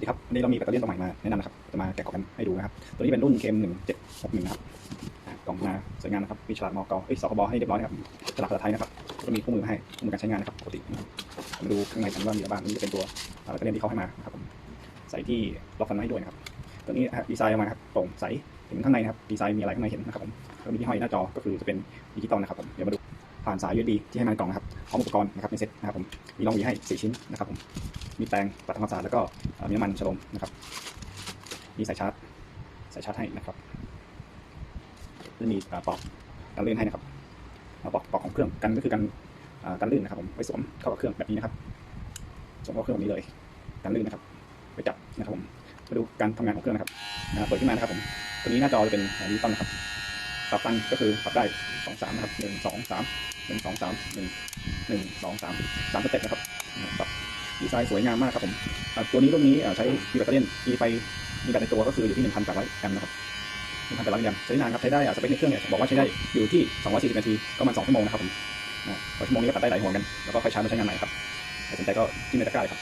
สวัสดีครับวันนี้เรามีแบตเตอรี่ตัวใหม่มาแนะนำนะครับ จะมาแกะกล่องกันให้ดูนะครับ ตัวนี้เป็นรุ่น KM 1761นะครับกล่องมาสวยงามนะครับ มีฉลากมอกเอ้ยสคบให้เรียบร้อยนะครับฉลากภาษาไทยนะครับ ก็มีคู่มือมาให้คู่มือการใช้งานนะครับปกติมาดูข้างในกันว่ามีอะไรบ้าง นี่จะเป็นตัวแบตเตอรี่ที่เขาให้มาครับใส่ที่ล็อกฟันไว้ด้วยนะครับ ตัวนี้ดีไซน์ออกมาครับโปร่งใส เห็นข้างในนะครับ ดีไซน์มีอะไรข้างในเห็นนะครับผมแล้วมีที่ห้อยหน้าจอ ก็คือจะเป็นดิจิตอลนะครับผม เดี๋ยวมาดูผ่านสาย USB ที่ให้มากล่องนะครับพร้อมอุปกรณ์นะครับในเซ็ตนะครับผม มีรองหวีให้4ชิ้นนะครับผม มีแปรงปัดทำความสะอาดแล้วก็มีน้ำมันฉลมนะครับมีสายชาร์จสายชาร์จให้นะครับแล้วมีปลอกกันลื่นให้นะครับปลอกปลอกของเครื่องกันก็คือกันอ่ากันลื่นนะครับผมไว้สวมเข้ากับเครื่องแบบนี้นะครับสวมเข้าเครื่องแบบนี้เลยกันลื่นนะครับ ไปจับนะครับผมมาดูการทำงานของเครื่องนะครับเปิดขึ้นมานะครับผมตัวนี้หน้าจอจะเป็นดิจิตอลนะครับปรับตั้งก็คือปรับได้สองสามนะครับหนึ่งสองสามหนึ่งสองสามหนึ่งหนึ่งสองสามสามสเต็ปนะครับปรับ ดีไซน์สวยงามมากครับผมตัวนี้รุ่นนี้ใช้มีแบตเตอรี่มีไฟมีแบตในตัวก็คืออยู่ที่หนึ่งพันแปดร้อยแอมป์นะครับหนึ่งพันแปดร้อยแอมป์ใช้นานครับใช้ได้อ่าสเปคในเครื่องเนี่ยบอกว่าใช้ได้อยู่ที่สองร้อยสี่สิบนาทีก็ประมาณสองชั่วโมงนะครับผมอ่าต่อชั่วโมงนี้ก็ตัดได้หลายหัวกันแล้วก็ค่อยชาร์จมาใช้งานใหม่ครับสนใจก็จิ้มในตะกร้าเลยครับ